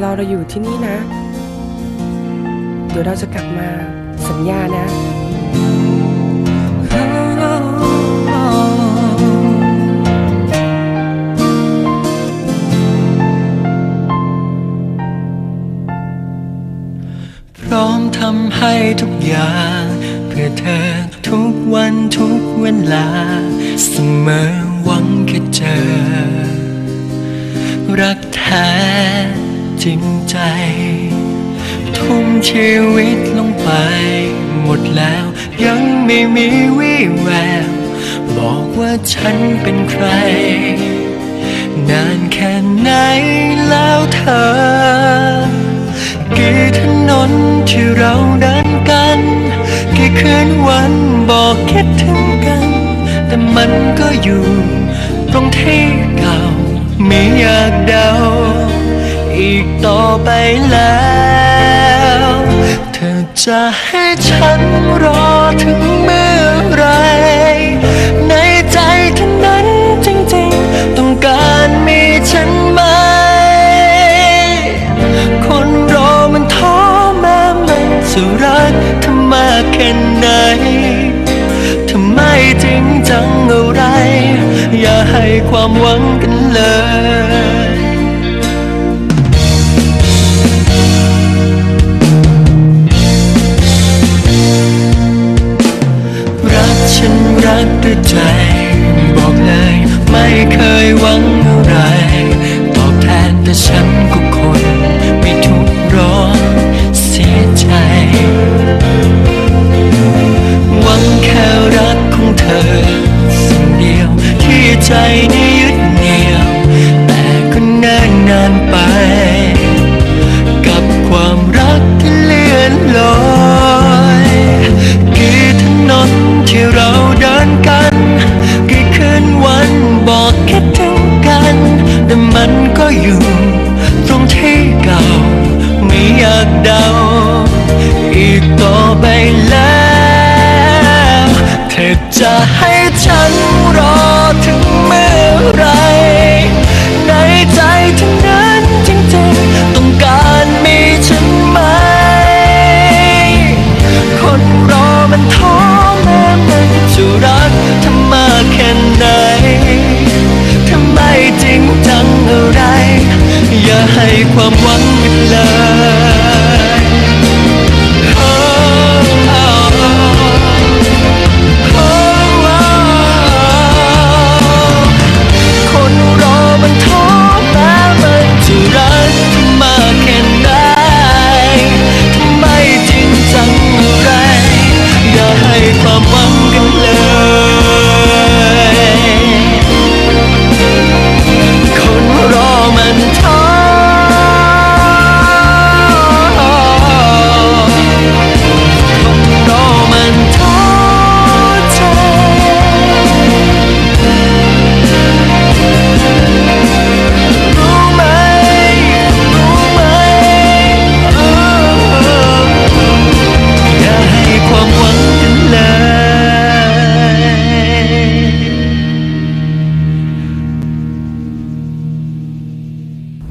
เราเราอยู่ที่นี่นะ เดี๋ยวเราจะกลับมาสัญญานะพร้อมทำให้ทุกอย่าง เพื่อเธอทุกวันทุกเวลา เสมอหวังแค่เจอ จริงใจ ทุ่มชีวิตลงไป หมดแล้วยังไม่มีวี่แวว บอกว่าฉันเป็นใคร นานแค่ไหนแล้วเธอ กี่ถนนที่เราเดินกัน กี่คืนวันบอกคิดถึงกัน แต่มันก็อยู่ตรงที่เก่าไม่อยากเดา อีกต่อไปแล้ว เธอจะให้ฉันรอถึงเมื่อไร ในใจเธอนั้นจริงๆ ต้องการมีฉันไหม คนรอมันท้อแม้มันจะรักเธอมากแค่ไหนทำไมจริงจังอะไร อย่าให้ความหวังกันเลย รักด้วยใจ บอกเลยไม่เคยหวังอะไร ตอบแทนแต่ฉันก็คนไม่ทุกร้อนเสียใจ หวังแค่รักของเธอสิ่งเดียวที่ใจนี้ ไปแล้วเธอจะให้ฉันรอถึงเมื่อไร ในใจเธอนั้นจริงๆต้องการมีฉันไหม คนรอมันท้อแม้มันจะรักเธอมากแค่ไหนทำไมจริงจังอะไร อย่าให้ความหวังกันเลย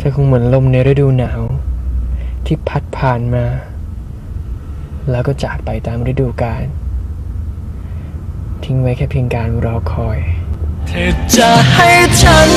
ธอคงเหมือนลมในฤดูหนาว ที่พัดผ่านมา แล้วก็จากไปตามฤดูกาลทิ้งไว้แค่เพียงการรอคอย เธอจะให้ฉัน